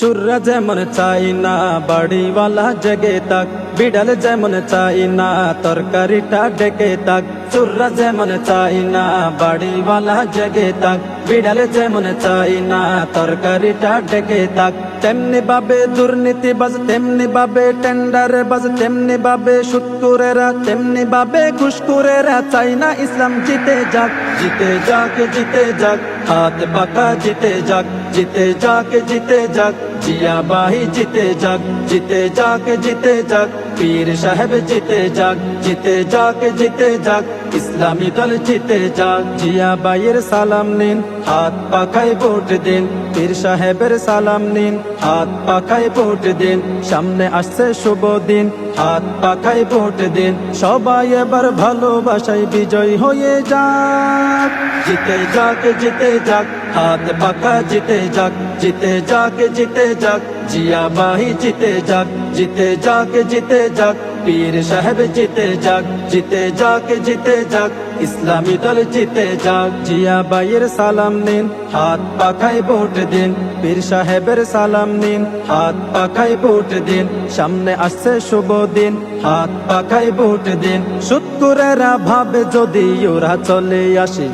চুররা যেমন চাই না, বাড়িওয়ালা জেগে তাক বিড়াল যেমন চাই না, তরকারিটা ডেকে তাক চুররা যেমন চাই না, বাড়িওয়ালা জেগে তাক বিড়াল যেমন চাই না, তরকারিটা ডেকে তাক তেমনি ভাবে দুর্নীতি বাজ তেমনি ভাবে টেন্ডার বাজ তেমনি ভাবে সুৎকুরেরা তেমনি ভাবে ঘুষকুরেরা চাই না ইসলাম জিতে যাক। জিতে যাক জিতে যাক। হাত পাকা জিতে যাক জিতে যাক জিতে যাক জিয়া বাহি জিতে যাক জিতে যাক জিতে যাক পীর সাহেব জিতে যাক জিতে যাক জিতে যাক ইসলামী দল জিতে যাক জিয়া বাইয়ের সালাম নিন হাত পাখায় ভোট দিন পীর সাহেবের সালাম নিন হাত পাখায় ভোট দিন সামনে আসছে শুভ দিন হাত পাখায় ভোট দিন সবাই এবার ভালোবাসায় বিজয় হয়ে যাক। জিতে যাক, জিতে যাক হাত পাখা জিতে যাক জিতে যাক জিতে যাক জিয়া বাহি জিতে যাক জিতে যাক জিতে যাক পীর সাহেব জিতে যাক জিতে যাক জিতে যাক ইসলামী দল জিতে যাক, জিয়া বাইয়ের সালাম নিন। হাত পাখায় ভোট দিন, পীর সাহেবের সালাম নিন। হাত পাখায় ভোট দিন, সামনে আসছে শুভ দিন। হাত পাখায় ভোট দিন সুৎকুরেরা ভাবে যদি ওরা চলে আসে।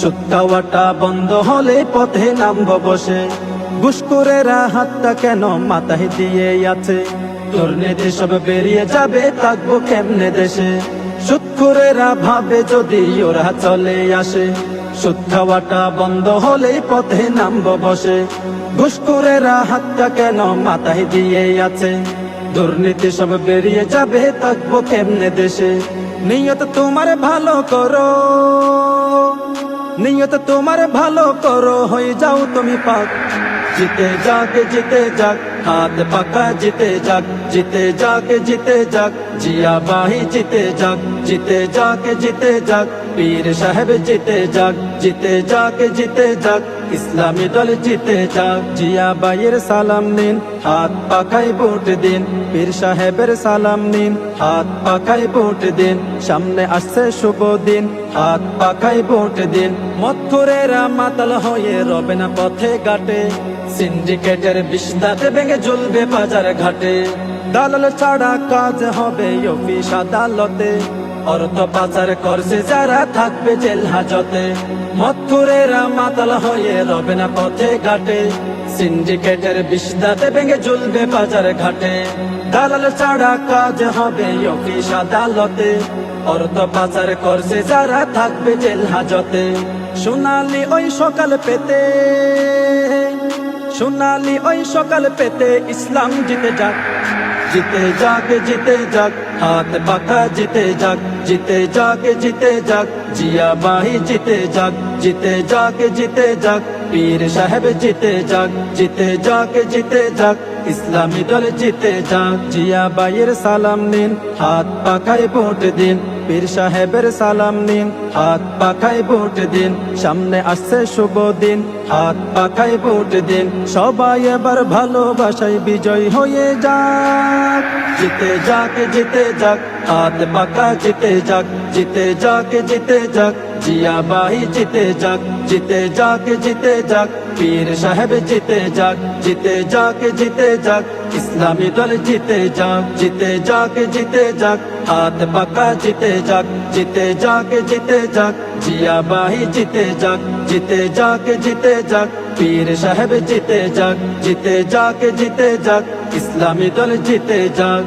সুদ খাওয়াটা বন্ধ হলে পথে নামব বসে। ঘুষকুরেরা হাতটা কেন মাথায় দিয়ে আছে? দুর্নীতি সব বেরিয়ে যাবে থাকব কেমনে দেশে? সুৎখুরেরা ভাবে যদি ওরা চলে আসে, সুদ খাওয়াটা বন্ধ হলে পথে নামব বসে। ঘুষখোরেরা হাতটা কেন মাথায় দিয়ে আছে? দুর্নীতি সব বেরিয়ে যাবে, থাকব কেমনে দেশে? নিয়ত তোমার ভালো করো। নিয়ত তোমার ভালো করো, হয়ে যাও তুমি পাক। জিতে যাক জিতে যাক। হাত পাকা জিতে যাক জিতে যাক জিতে যাক জিয়া বাহি জিতে যাক জিতে যাক জিতে যাক পীর সাহেব জিতে যাক জিতে যাক জিতে যাক ইসলামী দল জিতে যাক, জিয়া বাইয়ের সালাম নিন, হাত পাখায় ভোট দিন, পীর সাহেবের সালাম নিন, হাত পাখায় ভোট দিন, সামনে আসছে শুভ দিন, হাত পাখায় ভোট দিন মৎকুরেরা মাতাল হয়ে রবে না পথে ঘাটে, সিন্ডিকেটের বিস্তাতে ভেঙে জ্বলবে বাজার ঘাটে। দালাল ছাড়া কাজ হবে অফিস আদালতে অর্থ পাচার করছে, যারা থাকবে জেল হাজতে। মৎকুরেরা মাতাল হয়ে রবে না পথে ঘাটে। সিন্ডিকেটের বিস্তাতে ভেঙে জ্বলবে বাজার ঘাটে। দালাল ছাড়া কাজ হবে অফিস আদালতে। অর্থ পাচার করছে, যারা থাকবে জেল হাজতে। সোনালি ওই সকাল পেতে। সোনালি ওই সকাল পেতে ইসলাম জিতে যাক। জিতে যাক জিতে যাক হাত পাখা জিতে যাক জিতে যাক জিতে যাক জিয়া বাহি জিতে যাক জিতে যাক জিতে যাক পীর সাহেব জিতে যাক জিতে যাক জিতে যাক ইসলামী দল জিতে যাক জিয়া বাইয়ের সালাম নিন হাত পাখায় ভোট দিন পীর সাহেবের সালাম নিন। হাত পাখায় ভোট দিন, সামনে আসছে শুভ দিন। হাত পাখায় ভোট দিন, সবাই এবার ভালোবাসায় বিজয় হয়ে যাক। জিতে যাক জিতে যাক, হাত পাখা জিতে যাক জিতে যাক জিতে যাক। জিয়া বাহি জিতে যাক জিতে যাক জিতে যাক পীর সাহেব জিতে যাক জিতে যাক জিতে যাক ইসলামী দল জিতে যাক জিতে যাক জিতে যাক হাত পাকা জিতে যাক জিতে যাক জিতে যাক জিয়া বাহি জিতে যাক জিতে যাক জিতে যাক পীর সাহেব জিতে যাক জিতে যাক জিতে যাক ইসলামী দল জিতে যাক